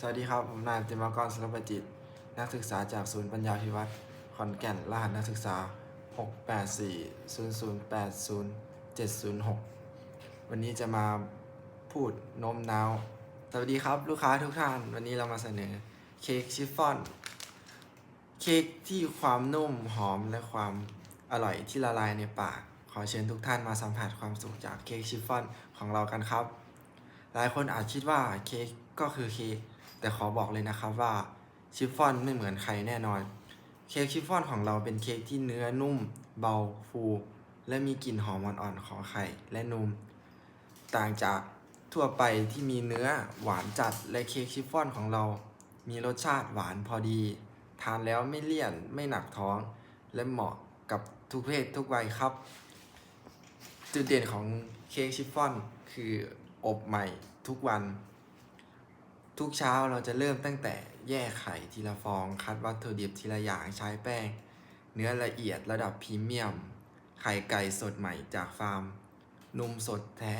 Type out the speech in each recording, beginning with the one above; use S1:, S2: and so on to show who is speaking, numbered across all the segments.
S1: สวัสดีครับ ผมนายติมากรสรประจิต นักศึกษาจากศูนย์ปัญญาพิวัตรขอนแก่น รหัสนักศึกษา 684-0080706 วันนี้จะมาพูดโน้มน้าว สวัสดีครับลูกค้าทุกท่าน วันนี้เรามาเสนอเค้กชิฟฟ่อน เค้กที่ความนุ่มหอมและความอร่อยที่ละลายในปาก ขอเชิญทุกท่านมาสัมผัสความสุขจากเค้กชิฟฟ่อนของเรากันครับ หลายคนอาจคิดว่าเค้กก็คือเค้ก แต่ขอบอกเลยนะครับว่าชิฟฟ่อนไม่เหมือนใครแน่นอน เค้กชิฟฟ่อนของเราเป็นเค้กที่เนื้อนุ่ม เบาฟู และมีกลิ่นหอมอ่อนๆของไข่และนม ต่างจากทั่วไปที่มีเนื้อหวานจัดและเค้กชิฟฟ่อนของเรา มีรสชาติหวานพอดี ทานแล้วไม่เลี่ยนไม่หนักท้อง และเหมาะกับทุกเพศทุกวัยครับ จุดเด่นของเค้กชิฟฟ่อนคืออบใหม่ทุกวัน ทุกเช้าเราจะเริ่มตั้งแต่แยกไข่ทีละฟอง คัดวัตถุดิบทีละอย่างใช้แป้ง เนื้อละเอียดระดับพรีเมียม ไข่ไก่สดใหม่จากฟาร์ม นมสดแท้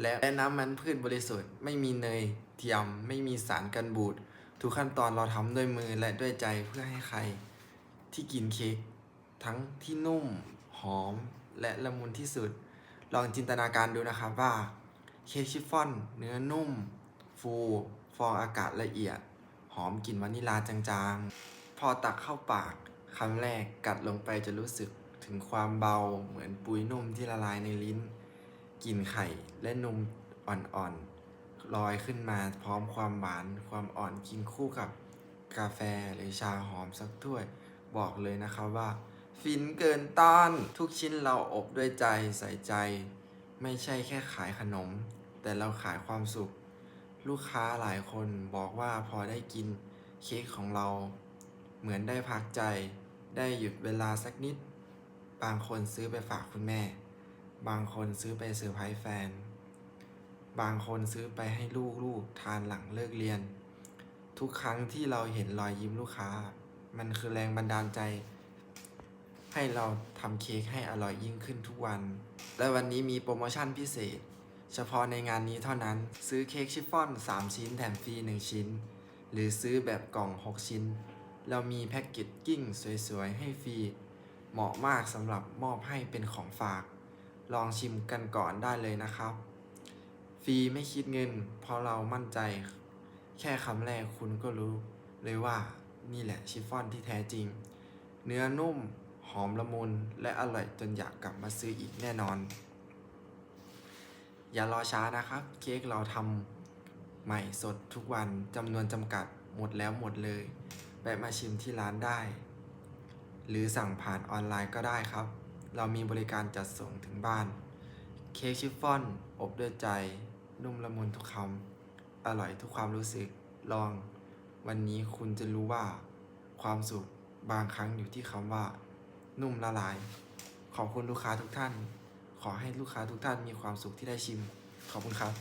S1: และและน้ำมันพืชบริสุทธิ์ ไม่มีเนยเทียม ไม่มีสารกันบูด ทุกขั้นตอนเราทำด้วยมือและด้วยใจเพื่อให้ใครที่กินเค้กทั้งที่นุ่ม หอม และละมุนที่สุด ลองจินตนาการดูนะครับว่า เค้กชิฟฟ่อน เนื้อนุ่ม ฟู ฟองอากาศละเอียด หอมกลิ่นวานิลลาจางๆ พอตักเข้าปากคำแรกกัดลงไปจะรู้สึกถึงความเบาเหมือนปุยนุ่มที่ละลายในลิ้นกลิ่นไข่และนมอ่อนๆลอยขึ้นมาพร้อมความหวานความอ่อนกินคู่กับกาแฟหรือชาหอมสักถ้วย บอกเลยนะครับว่า ฟินเกินต้านทุกชิ้นเราอบด้วยใจใส่ใจ ไม่ใช่แค่ขายขนม แต่เราขายความสุข ลูกค้าหลายคนบอกว่าพอได้กินเค้กของเรา เหมือนได้พักใจ ได้หยุดเวลาสักนิด บางคนซื้อไปฝากคุณแม่ บางคนซื้อไปเซอร์ไพรส์แฟน บางคนซื้อไปให้ลูกๆทานหลังเลิกเรียน ทุกครั้งที่เราเห็นรอยยิ้มลูกค้า มันคือแรงบันดาลใจ ให้เราทำเค้กให้อร่อยยิ่งขึ้นทุกวัน และวันนี้มีโปรโมชั่นพิเศษ เฉพาะในงานนี้เท่านั้น ซื้อเค้กชิฟฟ่อน 3 ชิ้นแถมฟรี 1 ชิ้น หรือซื้อแบบกล่อง 6 ชิ้น เรามีแพ็กเกจกิ้งสวยๆ ให้ฟรี เหมาะมากสำหรับมอบให้เป็นของฝาก ลองชิมกันก่อนได้เลยนะครับ ฟรีไม่คิดเงิน เพราะเรามั่นใจ แค่คำแรกคุณก็รู้ เลยว่านี่แหละชิฟฟ่อนที่แท้จริง เนื้อนุ่ม หอมละมุน และอร่อยจนอยากกลับมาซื้ออีกแน่นอน อย่ารอช้านะครับ เค้กเราทำใหม่สดทุกวันจำนวนจำกัดหมดแล้วหมดเลยแวะมาชิมที่ร้านได้ หรือสั่งผ่านออนไลน์ก็ได้ครับ เรามีบริการจัดส่งถึงบ้าน เค้กชิฟฟ่อน อบด้วยใจ นุ่มละมุนทุกคำอร่อยทุกความรู้สึกลอง วันนี้คุณจะรู้ว่า ความสุขบางครั้งอยู่ที่คำว่า นุ่มละลาย ขอบคุณลูกค้าทุกท่าน ขอให้ลูกค้าทุกท่านมีความสุขที่ได้ชิม ขอบคุณครับ